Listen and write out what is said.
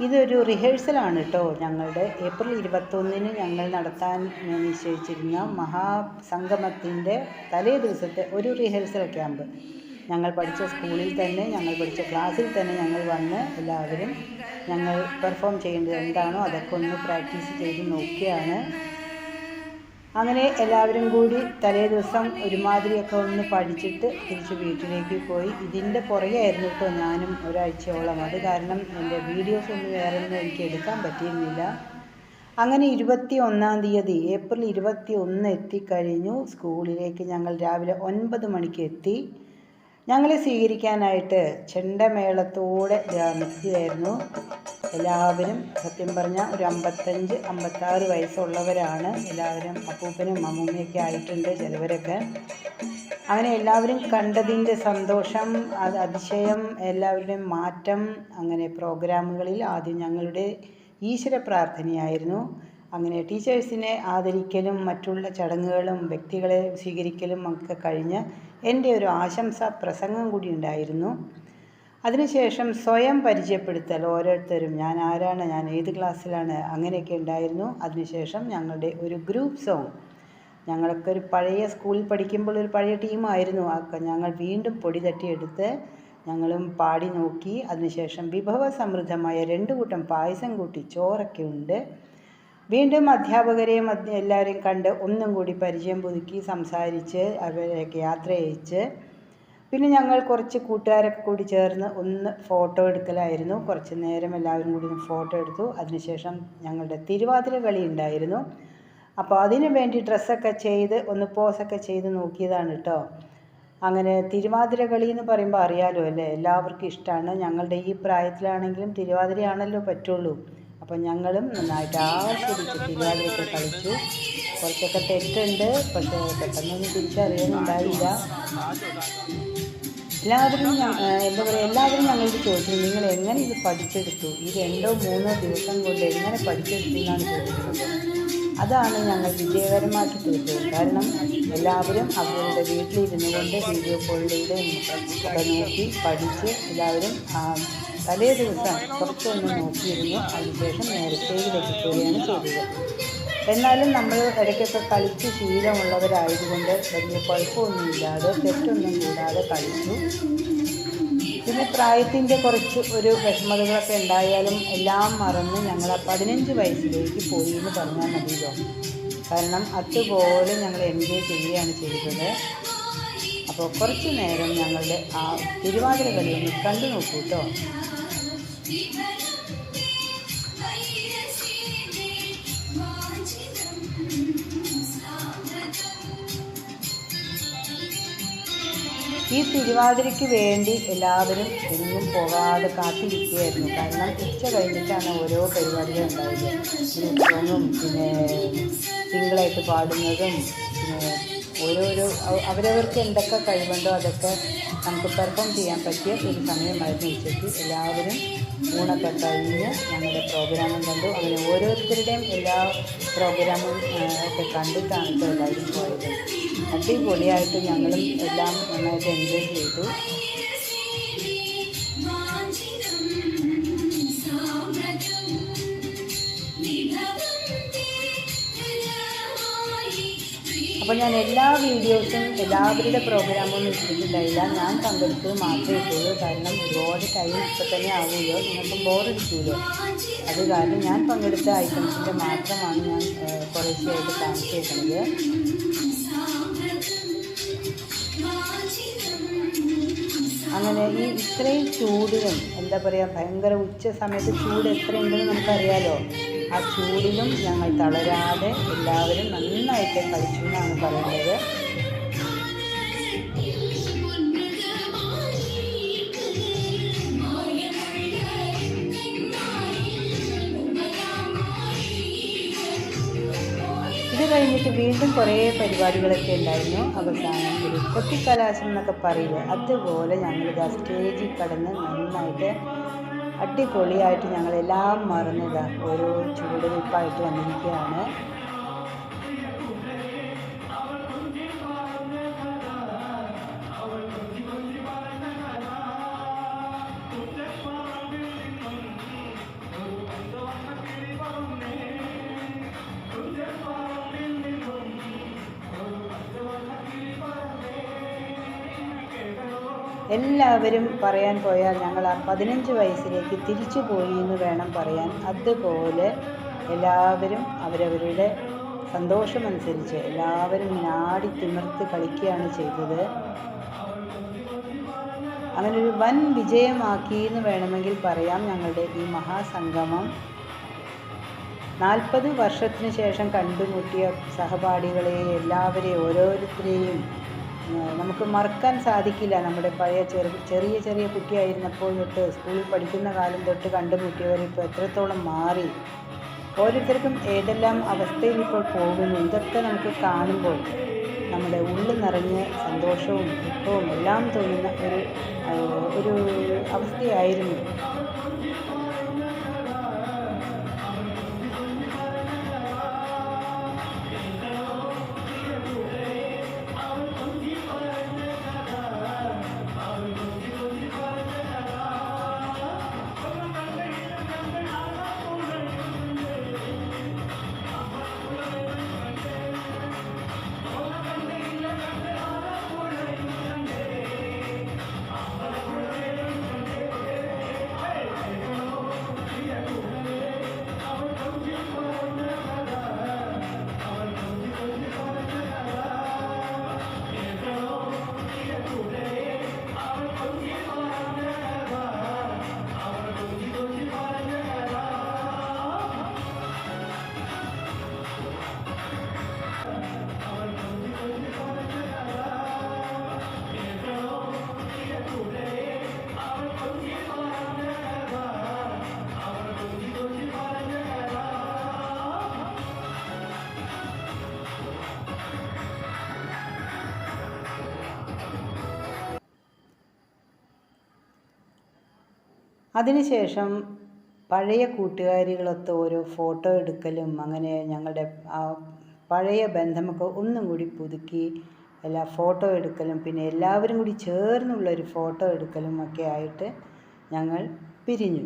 ഇതൊരു റിഹേഴ്സലാണ് കേട്ടോ ഞങ്ങളുടെ ഏപ്രിൽ ഇരുപത്തൊന്നിന് ഞങ്ങൾ നടത്താൻ നിശ്ചയിച്ചിരുന്ന മഹാസംഗമത്തിന്റെ തലേ ദിവസത്തെ ഒരു റിഹേഴ്സൽ ക്യാമ്പ്. ഞങ്ങൾ പഠിച്ച സ്കൂളിൽ തന്നെ ഞങ്ങൾ പഠിച്ച ക്ലാസ്സിൽ തന്നെ ഞങ്ങൾ വന്ന് എല്ലാവരും ഞങ്ങൾ പെർഫോം ചെയ്യേണ്ടത് എന്താണോ അതൊക്കെ ഒന്ന് പ്രാക്ടീസ് ചെയ്ത് നോക്കിയാണ്. അങ്ങനെ എല്ലാവരും കൂടി തലേ ദിവസം ഒരുമാതിരിയൊക്കെ ഒന്ന് പഠിച്ചിട്ട് തിരിച്ച് വീട്ടിലേക്ക് പോയി. ഇതിന്റെ പുറകെയായിരുന്നു കേട്ടോ ഞാനും ഒരാഴ്ചയോളം. അത് കാരണം എന്റെ വീഡിയോസ് ഒന്നും വേറെ ഒന്നും എനിക്ക് എടുക്കാൻ പറ്റിയിരുന്നില്ല. അങ്ങനെ ഇരുപത്തി ഒന്നാം തീയതി ഏപ്രിൽ ഇരുപത്തി ഒന്ന് എത്തിക്കഴിഞ്ഞു. സ്കൂളിലേക്ക് ഞങ്ങൾ രാവിലെ ഒൻപത് മണിക്ക് എത്തി. ഞങ്ങളെ സ്വീകരിക്കാനായിട്ട് ചെണ്ടമേളത്തോടെ നിൽക്കുകയായിരുന്നു എല്ലാവരും സത്യം പറഞ്ഞാൽ ഒരു അമ്പത്തഞ്ച് അമ്പത്താറ് വയസ്സുള്ളവരാണ്. എല്ലാവരും അപ്പൂപ്പനും അമ്മൂമ്മയൊക്കെ ആയിട്ടുണ്ട് ചിലവരൊക്കെ. അങ്ങനെ എല്ലാവരും കണ്ടതിന്റെ സന്തോഷം അത് അതിശയം എല്ലാവരുടെയും മാറ്റം അങ്ങനെ പ്രോഗ്രാമുകളിൽ ആദ്യം ഞങ്ങളുടെ ഈശ്വര പ്രാർത്ഥനയായിരുന്നു. അങ്ങനെ ടീച്ചേഴ്സിനെ ആദരിക്കലും മറ്റുള്ള ചടങ്ങുകളും വ്യക്തികളെ സ്വീകരിക്കലും ഒക്കെ കഴിഞ്ഞ് എന്റെ ഒരു ആശംസ പ്രസംഗം കൂടി ഉണ്ടായിരുന്നു. അതിനുശേഷം സ്വയം പരിചയപ്പെടുത്തൽ ഓരോരുത്തരും. ഞാൻ ആരാണ് ഞാൻ ഏത് ക്ലാസ്സിലാണ് അങ്ങനെയൊക്കെ ഉണ്ടായിരുന്നു. അതിനുശേഷം ഞങ്ങളുടെ ഒരു ഗ്രൂപ്പ് സോങ്. ഞങ്ങളൊക്കെ ഒരു പഴയ സ്കൂളിൽ പഠിക്കുമ്പോൾ ഒരു പഴയ ടീമായിരുന്നു. ഒക്കെ ഞങ്ങൾ വീണ്ടും പൊടി തട്ടിയെടുത്ത് ഞങ്ങളും പാടി നോക്കി. അതിനുശേഷം വിഭവ സമൃദ്ധമായ രണ്ട് കൂട്ടം പായസം കൂട്ടി ചോറൊക്കെ ഉണ്ട്. വീണ്ടും അധ്യാപകരെയും എല്ലാവരെയും കണ്ട് ഒന്നും കൂടി പരിചയം പുതുക്കി സംസാരിച്ച് അവരെയൊക്കെ യാത്ര അയച്ച് പിന്നെ ഞങ്ങൾ കുറച്ച് കൂട്ടുകാരൊക്കെ കൂടി ചേർന്ന് ഒന്ന് ഫോട്ടോ എടുക്കലായിരുന്നു. കുറച്ച് നേരം എല്ലാവരും കൂടി ഫോട്ടോ എടുത്തു. അതിനുശേഷം ഞങ്ങളുടെ തിരുവാതിര കളി ഉണ്ടായിരുന്നു. അപ്പോൾ അതിനു വേണ്ടി ഡ്രസ്സൊക്കെ ചെയ്ത് ഒന്ന് പോസൊക്കെ ചെയ്ത് നോക്കിയതാണ് കേട്ടോ. അങ്ങനെ തിരുവാതിര കളി എന്ന് പറയുമ്പോൾ അറിയാലോ അല്ലേ? എല്ലാവർക്കും ഇഷ്ടമാണ്. ഞങ്ങളുടെ ഈ പ്രായത്തിലാണെങ്കിലും തിരുവാതിരയാണല്ലോ പറ്റുള്ളൂ. അപ്പോൾ ഞങ്ങളും നന്നായിട്ട് ആസ്വദിച്ച് തിരുവാതിരയൊക്കെ കളിച്ചു. കുറച്ചൊക്കെ തെറ്റുണ്ട് പക്ഷേ പെട്ടെന്നൊന്നും തിരിച്ചറിയാനുണ്ടായില്ല എല്ലാവരും എന്താ പറയുക എല്ലാവരും ഞങ്ങളോട് ചോദിച്ചു നിങ്ങൾ എങ്ങനെ ഇത് പഠിച്ചെടുത്തു? ഈ രണ്ടോ മൂന്നോ ദിവസം കൊണ്ട് എങ്ങനെ പഠിച്ചെടുത്തു എന്നാണ് ചോദിക്കുന്നത് അതാണ് ഞങ്ങൾ വിജയകരമാക്കി തീർത്തത്. കാരണം എല്ലാവരും അവരുടെ വീട്ടിലിരുന്നു കൊണ്ട് വീഡിയോ കോളിലൂടെ നോക്കി പഠിച്ച് എല്ലാവരും തലേ ദിവസം കുറച്ചൊന്ന് നോക്കിയിരുന്നു. അതിനുശേഷം നേരത്തേക്ക് പോവുകയാണ് ചെയ്തത്. എന്നാലും നമ്മൾ ഇടയ്ക്കൊക്കെ കളിച്ച് ശീലമുള്ളവരായതുകൊണ്ട് വലിയ കുഴപ്പമൊന്നുമില്ലാതെ തെറ്റൊന്നും കൂടാതെ കളിച്ചു. പിന്നെ പ്രായത്തിന്റെ കുറച്ച് ഒരു വിഷമതകളൊക്കെ ഉണ്ടായാലും എല്ലാം മറന്ന് ഞങ്ങൾ പതിനഞ്ച് വയസ്സിലേക്ക് പോയി എന്ന് പറഞ്ഞാൽ മതിയല്ലോ കാരണം അതുപോലെ ഞങ്ങൾ എൻജോയ് ചെയ്യുകയാണ് ചെയ്തത്. അപ്പോൾ കുറച്ച് നേരം ഞങ്ങളുടെ ആ തിരുവാതിര കളി ഒന്ന് കണ്ടു നോക്കൂ കേട്ടോ. ഈ തിരുവാതിരയ്ക്ക് വേണ്ടി എല്ലാവരും എങ്ങും പോകാതെ കാത്തിരിക്കുകയായിരുന്നു. കാരണം ഉച്ച കഴിഞ്ഞിട്ടാണ് ഓരോ പരിപാടികളും ഉണ്ടായിരുന്നത് ഗ്രൂപ്പ് പിന്നെ സിംഗിളായിട്ട് പാടുന്നതും പിന്നെ ഓരോരോ അവരവർക്ക് എന്തൊക്കെ കഴിവുണ്ടോ അതൊക്കെ നമുക്ക് പെർഫോം ചെയ്യാൻ പറ്റിയ ഒരു സമയമായിരുന്നു ഉച്ചയ്ക്ക്. എല്ലാവരും ഊണൊക്കെ കഴിഞ്ഞ് ഞങ്ങളുടെ പ്രോഗ്രാമും കണ്ടു. അങ്ങനെ ഓരോരുത്തരുടെയും എല്ലാ പ്രോഗ്രാമും ഒക്കെ കണ്ടിട്ടാണ് ഇപ്പോൾ എല്ലാവരും പോയത്. അടിപൊളിയായിട്ട് ഞങ്ങളും എല്ലാം നന്നായിട്ട് എൻജോയ് ചെയ്തു. അപ്പോൾ ഞാൻ എല്ലാ വീഡിയോസും എല്ലാവരുടെ പ്രോഗ്രാമും ഇട്ടിട്ടുണ്ടായില്ല. ഞാൻ പങ്കെടുത്തത് മാത്രമേ ഇട്ടുള്ളൂ. കാരണം ഒരുപാട് ടൈം ഇപ്പം തന്നെ ആവുമല്ലോ നിങ്ങൾക്ക് ബോറടിക്കുമല്ലോ അത് കാരണം ഞാൻ പങ്കെടുത്ത ഐറ്റംസിന്റെ മാത്രമാണ് ഞാൻ കുറേശ്ശെയായിട്ട് കാണിച്ചേക്കുന്നത് അങ്ങനെ ഈ ഇത്രയും ചൂടിലും എന്താ പറയുക ഭയങ്കര ഉച്ച സമയത്ത് ചൂട് എത്രയുണ്ടെന്ന് നമുക്കറിയാലോ. ആ ചൂടിലും ഞങ്ങൾ തളരാതെ എല്ലാവരും നന്നായിട്ട് കളിച്ചു എന്നാണ് പറയുന്നത്. ഇത് കഴിഞ്ഞിട്ട് വീണ്ടും കുറേ പരിപാടികളൊക്കെ ഉണ്ടായിരുന്നു. അവസാനം ഒരു കൊത്തിക്കലാശം എന്നൊക്കെ പറയുക അതുപോലെ ഞങ്ങളിത് ആ സ്റ്റേജിൽ കടന്ന് നന്നായിട്ട് അടിപൊളിയായിട്ട് ഞങ്ങളെല്ലാം മറന്നതാ ഓരോ ചുവടുവയ്പ്പായിട്ട് വന്നിരിക്കുകയാണ്. എല്ലാവരും പറയാൻ പോയാൽ ഞങ്ങൾ ആ പതിനഞ്ച് വയസ്സിലേക്ക് തിരിച്ചു പോയി എന്ന് വേണം പറയാൻ. അതുപോലെ എല്ലാവരും അവരവരുടെ സന്തോഷമനുസരിച്ച് എല്ലാവരും നാടി തിമിർത്ത് കളിക്കുകയാണ് ചെയ്തത്. അങ്ങനെ ഒരു വൻ വിജയമാക്കി എന്ന് വേണമെങ്കിൽ പറയാം ഞങ്ങളുടെ ഈ മഹാസംഗമം. നാൽപ്പത് വർഷത്തിന് ശേഷം കണ്ടുമുട്ടിയ സഹപാഠികളെ എല്ലാവരെയും ഓരോരുത്തരെയും നമുക്ക് മറക്കാൻ സാധിക്കില്ല. നമ്മുടെ പഴയ ചെറു ചെറിയ ചെറിയ കുട്ടിയായിരുന്നപ്പോൾ തൊട്ട് സ്കൂളിൽ പഠിക്കുന്ന കാലം തൊട്ട് കണ്ടുമുട്ടിയവർ ഇപ്പോൾ എത്രത്തോളം മാറി. ഓരോരുത്തർക്കും ഏതെല്ലാം അവസ്ഥയിൽ ഇപ്പോൾ പോകുന്നു ഇതൊക്കെ നമുക്ക് കാണുമ്പോൾ നമ്മുടെ ഉള്ളിൽ നിറഞ്ഞ് സന്തോഷവും ദുഃഖവും എല്ലാം തോന്നുന്ന ഒരു ഒരു അവസ്ഥയായിരുന്നു. അതിനുശേഷം പഴയ കൂട്ടുകാരികളൊത്ത് ഓരോ ഫോട്ടോ എടുക്കലും അങ്ങനെ ഞങ്ങളുടെ ആ പഴയ ബന്ധമൊക്കെ ഒന്നും കൂടി പുതുക്കി എല്ലാ ഫോട്ടോ എടുക്കലും പിന്നെ എല്ലാവരും കൂടി ചേർന്നുള്ളൊരു ഫോട്ടോ എടുക്കലും ഒക്കെ ആയിട്ട് ഞങ്ങൾ പിരിഞ്ഞു.